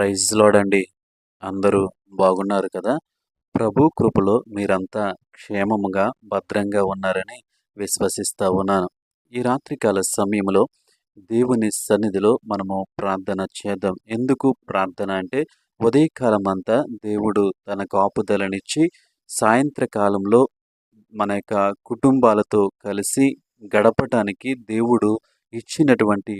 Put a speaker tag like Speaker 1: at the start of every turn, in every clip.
Speaker 1: Praise లోడండి. అందరూ బాగున్నారు కదా. ప్రభు కృపలో మీరంతా క్షేమముగా భద్రంగా ఉన్నారని విశ్వసిస్తా ఉన్నాను. ఈ రాత్రికాల సమయంలో దేవుని సన్నిధిలో మనము ప్రార్థన చేద్దాం. ఎందుకు ప్రార్థన అంటే ఉదయకాలం అంతా దేవుడు తన కాపుదలనిచ్చి సాయంత్రకాలంలో మన యొక్క కుటుంబాలతో కలిసి గడపటానికి దేవుడు ఇచ్చినటువంటి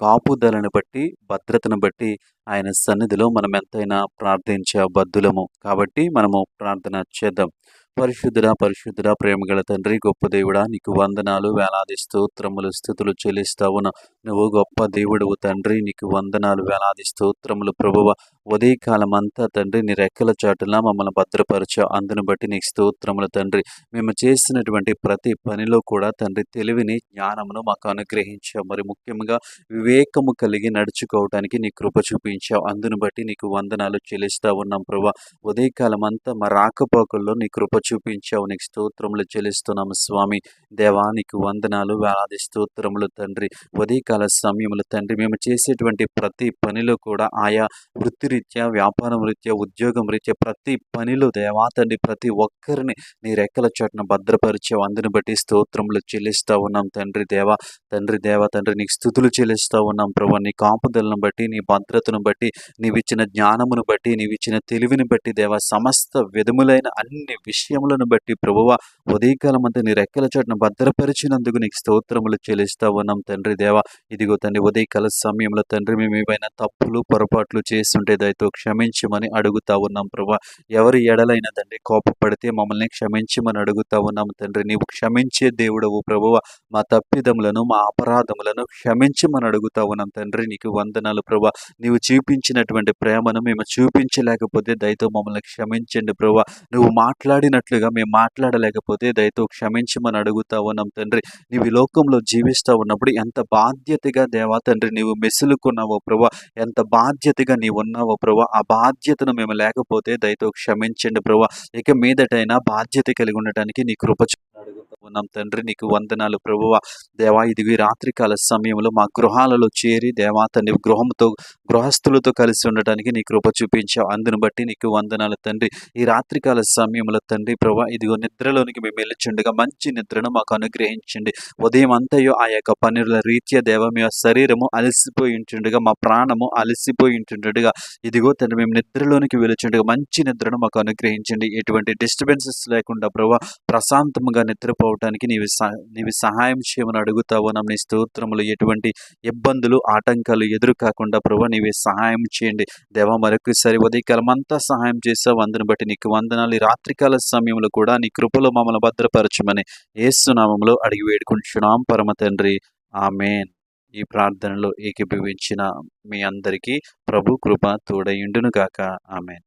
Speaker 1: కాపుదలను బట్టి భద్రతను బట్టి ఆయన సన్నిధిలో మనం ఎంతైనా ప్రార్థించే బద్దులము కాబట్టి మనము ప్రార్థన చేద్దాం. పరిశుద్ధుడ పరిశుద్ధుడ ప్రేమగల తండ్రి గొప్ప దేవుడా నీకు వందనాలు వేలాది స్తోత్రములు స్థుతులు చెల్లిస్తావు నువ్వు గొప్ప దేవుడు తండ్రి నీకు వందనాలు వేలాది స్తోత్రములు ప్రభువ. ఉదయకాలం అంతా తండ్రి నీ రెక్కల చాటులా మమ్మల్ని భద్రపరచావు. అందును బట్టి నీకు స్తోత్రములు తండ్రి. మేము చేసినటువంటి ప్రతి పనిలో కూడా తండ్రి తెలివిని జ్ఞానమును మాకు అనుగ్రహించావు. మరి ముఖ్యంగా వివేకము కలిగి నడుచుకోవడానికి నీ కృప చూపించావు. అందును బట్టి నీకు వందనాలు చెల్లిస్తూ ఉన్నాం ప్రభా. ఉదయకాలం అంతా మా రాకపోకల్లో నీ కృప చూపించావు. నీకు స్తోత్రములు చెల్లిస్తున్నాం స్వామి. దేవా నీకు వందనాలు వేలాది స్తోత్రములు తండ్రి. ఉదయకాల సమయములు తండ్రి మేము చేసేటువంటి ప్రతి పనిలో కూడా ఆయా వృత్తి వృత్తిరీత్యా వ్యాపారం రీత్యా ఉద్యోగం రీత్యా ప్రతి పనిలో దేవా తండ్రి ప్రతి ఒక్కరిని నీ రెక్కల చోటున భద్రపరిచే అందుని బట్టి స్తోత్రములు చెల్లిస్తూ ఉన్నాం తండ్రి దేవా. తండ్రి దేవ తండ్రి నీకు స్థుతులు చెల్లిస్తూ ఉన్నాం ప్రభు. నీ కాపుదలను బట్టి నీ భద్రతను బట్టి నీవిచ్చిన జ్ఞానమును బట్టి నీవిచ్చిన తెలివిని బట్టి దేవ సమస్త విధములైన అన్ని విషయములను బట్టి ప్రభువ ఉదయకాలం అంతా నీ రెక్కల చోటును భద్రపరిచినందుకు నీకు స్తోత్రములు చెల్లిస్తూ ఉన్నాం తండ్రి దేవ. ఇదిగో తండ్రి ఉదయకాల సమయంలో తండ్రి మేము ఏవైనా తప్పులు పొరపాట్లు చేస్తుంటే దయతో క్షమించమని అడుగుతా ఉన్నాం ప్రభా ఎవరి ఎడలైన తండ్రి కోపపడితే మమ్మల్ని క్షమించమని అడుగుతా ఉన్నాం తండ్రి. నీవు క్షమించే దేవుడవు ప్రభువ. మా తప్పిదములను మా అపరాధములను క్షమించమని అడుగుతా ఉన్నాం తండ్రి. నీకు వందనాలు ప్రభా. నీవు చూపించినటువంటి ప్రేమను మేము చూపించలేకపోతే దయతో మమ్మల్ని క్షమించండి ప్రభా. నువ్వు మాట్లాడినట్లుగా మేము మాట్లాడలేకపోతే దయతో క్షమించమని అడుగుతా ఉన్నాం తండ్రి. నీవు లోకంలో జీవిస్తూ ఉన్నప్పుడు ఎంత బాధ్యతగా దేవా తండ్రి నీవు మెసులుకున్నావో ప్రభా ఎంత బాధ్యతగా నీవు ఉన్నావో ప్రభా ఆ బాధ్యతను మేము లేకపోతే దయతో క్షమించండి ప్రభా. ఇక మీదటైనా బాధ్యత కలిగి ఉండటానికి నీ కృప అడుగుతా ఉన్నాం తండ్రి నీకు వందనాలు ప్రభువ దేవా ఇదిగో రాత్రికాల సమయంలో మా గృహాలలో చేరి దేవా తండ్రి గృహంతో గృహస్థులతో కలిసి ఉండటానికి నీ కృప చూపించావు. అందును బట్టి నీకు వందనాలు తండ్రి. ఈ రాత్రికాల సమయంలో తండ్రి ప్రభా ఇదిగో నిద్రలోనికి మేము వెళ్ళిచుండగా మంచి నిద్రను మాకు అనుగ్రహించండి. ఉదయం అంతయో ఆ యొక్క పనుల రీత్యా దేవ మీ శరీరము అలసిపోయి ఉంటుండగా మా ప్రాణము అలసిపోయి ఉంటుండగా ఇదిగో తండ్రి మేము నిద్రలోనికి వెళ్ళిచుండగా మంచి నిద్రను మాకు అనుగ్రహించండి. ఎటువంటి డిస్టర్బెన్సెస్ లేకుండా ప్రభా ప్రశాంతముగా నిద్రపో నిద్రపోవటానికి నీవి నీవి సహాయం చేయమని అడుగుతావు. నీ స్తోత్రములు ఎటువంటి ఇబ్బందులు ఆటంకాలు ఎదురు కాకుండా ప్రభు నీవే సహాయం చేయండి. దేవ మరొకసారి ఉదయకాలం అంతా సహాయం చేసావు. అందుని బట్టి నీకు వందనాలు. రాత్రికాల సమయంలో కూడా నీ కృపలో మమ్మల్ని భద్రపరచమని ఏసునామంలో అడిగి వేడుకుంటున్నాం. పరమ తండ్రి ఆమెన్. ఈ ప్రార్థనలో ఏకీభవించిన మీ అందరికీ ప్రభు కృప తోడయుండును గాక ఆమెన్.